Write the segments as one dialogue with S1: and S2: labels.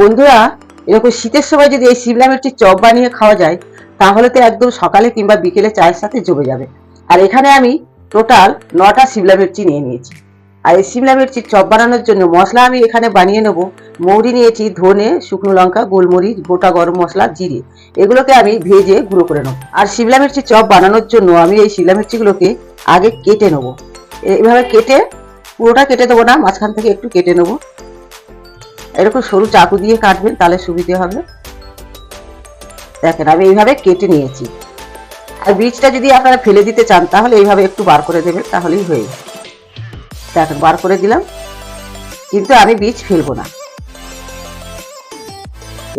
S1: বন্ধুরা, এরকম শীতের সময় যদি এই শিমলা মির্চির চপ বানিয়ে খাওয়া যায়, তাহলে তো একদম সকালে কিংবা বিকেলে চায়ের সাথে জমে যাবে। আর এখানে আমি টোটাল নটা শিমলা মির্চি নিয়ে নিয়েছি। আর এই শিমলা মির্চির চপ বানানোর জন্য মশলা আমি এখানে বানিয়ে নেব। মৌরি নিয়েছি, ধনে, শুকনো লঙ্কা, গোলমরিচ, গোটা গরম মশলা, জিরে। এগুলোকে আমি ভেজে গুঁড়ো করে নেব। আর শিমলা মির্চির চপ বানানোর জন্য আমি এই শিমলা মির্চিগুলোকে আগে কেটে নেব। এইভাবে কেটে পুরোটা কেটে দেবো না, মাঝখান থেকে একটু কেটে নেব। এরকম সরু চাকু দিয়ে কাটবেন, তাহলে সুবিধে হবে। দেখেন, আমি এইভাবে কেটে নিয়েছি। আর বীজটা যদি আপনারা ফেলে দিতে চান, তাহলে এইভাবে একটু বার করে দেবেন, তাহলেই হয়ে যাবে। দেখেন, বার করে দিলাম। কিন্তু আমি বীজ ফেলব না।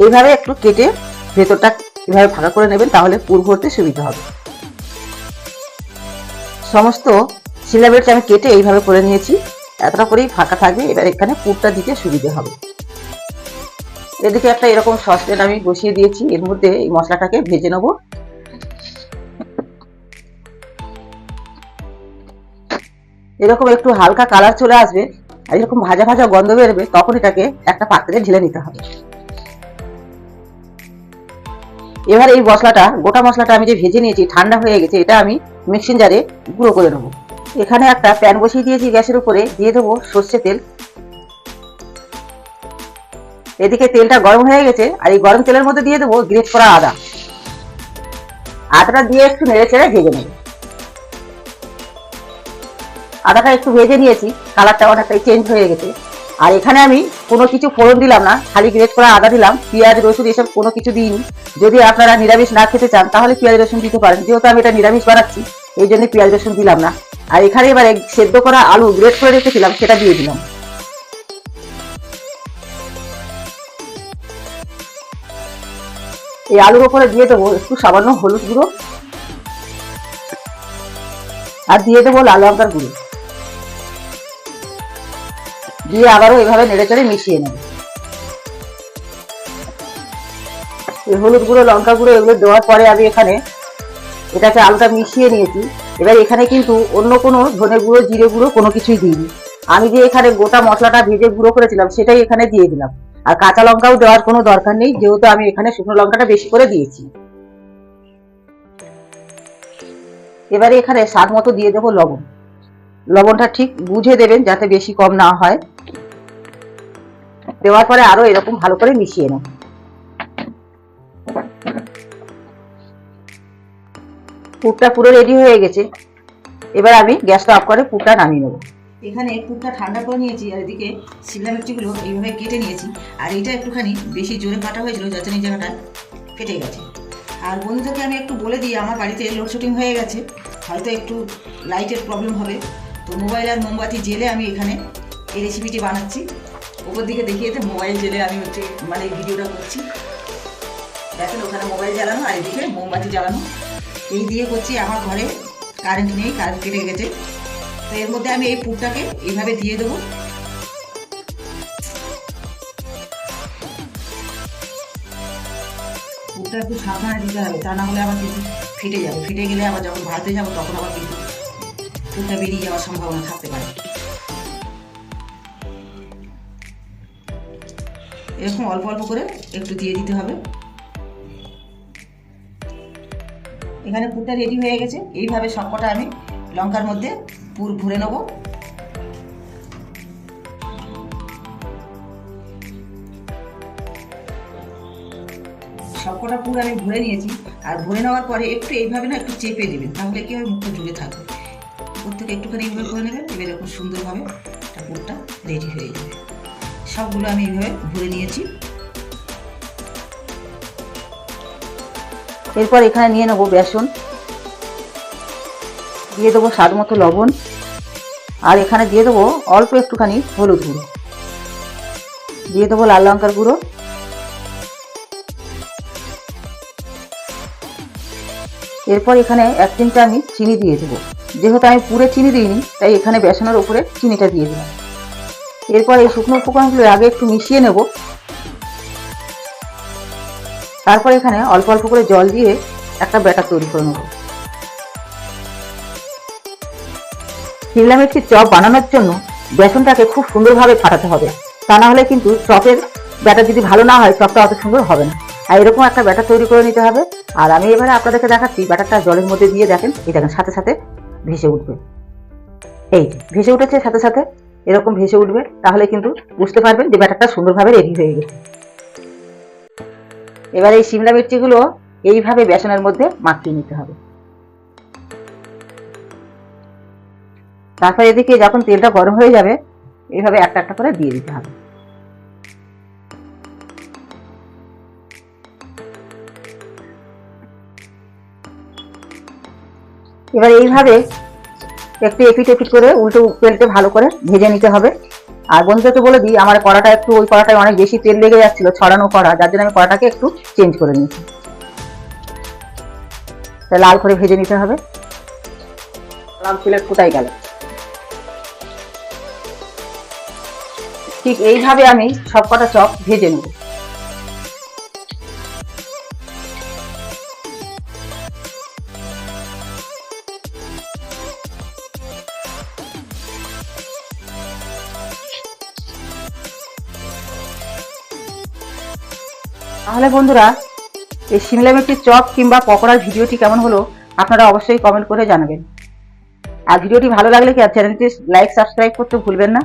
S1: এইভাবে একটু কেটে ভেতরটা এভাবে ফাঁকা করে নেবেন, তাহলে পুর ভরতে সুবিধা হবে। সমস্ত মির্চ আমি কেটে এইভাবে করে নিয়েছি। এতটা করেই ফাঁকা থাকবে, এবার এখানে পুরটা দিতে সুবিধে হবে। এদিকে একটা এরকম সসপ্যান আমি বসিয়ে দিয়েছি। এর মধ্যে এই মশলাটাকে ভেজে নেব। এরকম একটু হালকা কালার চলে আসবে আর এরকম ভাজা ভাজা গন্ধ বেরোবে, তখন এটাকে একটা পাত্রে ঢেলে নিতে হবে। এবার এই মশলাটা, গোটা মশলাটা আমি যে ভেজে নিয়েছি, ঠান্ডা হয়ে গেছে, এটা আমি মিক্সিং জারে গুঁড়ো করে নেব। এখানে একটা প্যান বসিয়ে দিয়েছি গ্যাসের উপরে, দিয়ে দেবো সর্ষে তেল। এদিকে তেলটা গরম হয়ে গেছে, আর এই গরম তেলের মধ্যে দিয়ে দেবো গ্রেট করা আদা। আদাটা দিয়ে একটু নেড়ে চেড়ে ভেজে নেব। আদাটা একটু ভেজে নিয়েছি, কালারটা অনেকটাই চেঞ্জ হয়ে গেছে। আর এখানে আমি কোনো কিছু ফোড়ন দিলাম না, খালি গ্রেট করা আদা দিলাম, পেঁয়াজ, রসুন এসব কোনো কিছু দিইনি। যদি আপনারা নিরামিষ না খেতে চান, তাহলে পেঁয়াজ, রসুন দিতে পারেন। যেহেতু আমি এটা নিরামিষ বানাচ্ছি, এই জন্য পেঁয়াজ, রসুন দিলাম না। আর এখানে এবার সেদ্ধ করা আলু গ্রেট করে রেখেছিলাম, সেটা দিয়ে দিলাম। এই আলুর ওপরে দিয়ে দেবো একটু সামান্য হলুদ গুঁড়ো। আর দিয়ে দেবো লাল লঙ্কার গুঁড়ো। দিয়ে আবারও এভাবে নেড়ে চেড়ে মিশিয়ে নেব। এই হলুদ গুঁড়ো, লঙ্কা গুঁড়ো এগুলো দেওয়ার পরে আমি এখানে এটাকে আলুটা মিশিয়ে নিয়েছি। এবার এখানে কিন্তু অন্য কোনো ধনে গুঁড়ো, জিরে গুঁড়ো কোনো কিছুই দিইনি। আমি যে এখানে গোটা মশলাটা ভেজে গুঁড়ো করেছিলাম সেটাই এখানে দিয়ে দিলাম। আর কাঁচা লঙ্কাও দেওয়ার কোনো দরকার নেই, যেহেতু আমি এখানে শুকনো লঙ্কাটা বেশি করে দিয়েছি। এবারে এখানে স্বাদ মতো দিয়ে দেবো লবণ। লবণটা ঠিক বুঝে দেবেন যাতে বেশি কম না হয়। দেওয়ার পরে আরও এরকম ভালো করে মিশিয়ে নেব। পুরটা পুরো রেডি হয়ে গেছে। এবার আমি গ্যাসটা অফ করে পুরটা নামিয়ে নেব। এখানে পুরটা ঠান্ডা করে নিয়েছি আর এদিকে শিমলা মির্চিগুলো এইভাবে কেটে নিয়েছি। আর এইটা একটুখানি বেশি জোরে কাটা হয়েছিল যাতে এই জায়গাটা কেটে গেছে। আর বন্ধুদেরকে আমি একটু বলে দিই, আমার বাড়িতে লোডশেডিং হয়ে গেছে। হয়তো একটু লাইটের প্রবলেম হবে। তো মোবাইল আর মোমবাতি জেলে আমি এখানে এই রেসিপিটি বানাচ্ছি। ওপর দিকে দেখিয়ে তো মোবাইল জেলে আমি হচ্ছে মানে ভিডিওটা করছি। দেখেন ওখানে মোবাইল জ্বালানো আর এদিকে মোমবাতি জ্বালানো। এই দিয়ে করছি, আমার ঘরে কারেন্ট নেই কারেন্ট কেটে গেছে। তো এর মধ্যে আমি এই পুরটাকে এইভাবে দিয়ে দেবো। পুরটা একটু সাবধানে দিতে হবে, তা না হলে আবার কিন্তু ফেটে যাবে। ফেটে গেলে আবার যখন ভাজতে যাব, তখন আবার কিন্তু পুরটা বেরিয়ে যাওয়ার সম্ভাবনা থাকতে পারে। এরকম অল্প অল্প করে একটু দিয়ে দিতে হবে। এখানে পুরটা রেডি হয়ে গেছে। এইভাবে সবকটা আমি লঙ্কার মধ্যে পুর ভরে নেব। সবকটা পুর আমি ভরে নিয়েছি। আর ভরে নেওয়ার পরে একটু এইভাবে না একটু চেপে দেবেন, তাহলে কি হবে মুখটা জুড়ে থাকবে থেকে একটুখানি এইভাবে করে নেবেন, এবার এরকম সুন্দরভাবে পুরটা রেডি হয়ে যাবে। সবগুলো আমি এইভাবে ভরে নিয়েছি। এরপর এখানে নিয়ে নেব বেসন। দিয়ে দেবো স্বাদ মতো লবণ। আর এখানে দিয়ে দেবো অল্প একটুখানি হলুদ গুঁড়ো। দিয়ে দেবো লাল লঙ্কার গুঁড়ো। এরপর এখানে এক চিমটা আমি চিনি দিয়ে দেবো। যেহেতু আমি পুরে চিনি দিইনি, তাই এখানে বেসনের উপরে চিনিটা দিয়ে দিলাম। এরপর এই শুকনো উপকরণগুলো আগে একটু মিশিয়ে নেব। তারপর এখানে অল্প অল্প করে জল দিয়ে একটা ব্যাটার তৈরি করে নেব। শিমলা মির্চির চপ বানানোর জন্য বেসনটাকে খুব সুন্দরভাবে ফাটাতে হবে। তা না হলে কিন্তু চপের ব্যাটার যদি ভালো না হয়, চপটা অত সুন্দর হবে না। আর এরকম একটা ব্যাটার তৈরি করে নিতে হবে। আর আমি এবারে আপনাদেরকে দেখাচ্ছি, ব্যাটারটা জলের মধ্যে দিয়ে দেখেন, এই দেখেন, সাথে সাথে ভেসে উঠবে। এই ভেসে উঠেছে সাথে সাথে, এরকম ভেসে উঠবে, তাহলে কিন্তু বুঝতে পারবেন যে ব্যাটারটা সুন্দরভাবে রেডি হয়ে গেছে। এবার এই সিমলা মির্চিগুলো এইভাবে বেসনের মধ্যে মাখিয়ে নিতে হবে। তারপর এদিকে যখন তেলটা গরম হয়ে যাবে এইভাবে একটা একটা করে দিয়ে দিতে হবে। এবার এইভাবে একটু এপিট এপিট করে উল্টো তেলকে ভালো করে ভেজে নিতে হবে। আর বন্ধুদেরকে বলে দিই, আমার কড়াটা একটু, ওই কড়াটায় অনেক বেশি তেল লেগে যাচ্ছিল, ছড়ানো কড়া, যার জন্য আমি কড়াটাকে একটু চেঞ্জ করে নিয়েছি। লাল করে ভেজে নিতে হবে। লাল প্লেট কোথায় গেল? ঠিক এইভাবে আমি সব কটা চপ ভেজে নেব। তাহলে বন্ধুরা, এই সিমলা মির্চির চপ কিংবা পকোড়ার ভিডিওটি কেমন হলো আপনারা অবশ্যই কমেন্ট করে জানাবেন। আর ভিডিওটি ভালো লাগলে কি আর চ্যানেলটি লাইক, সাবস্ক্রাইব করতে ভুলবেন না।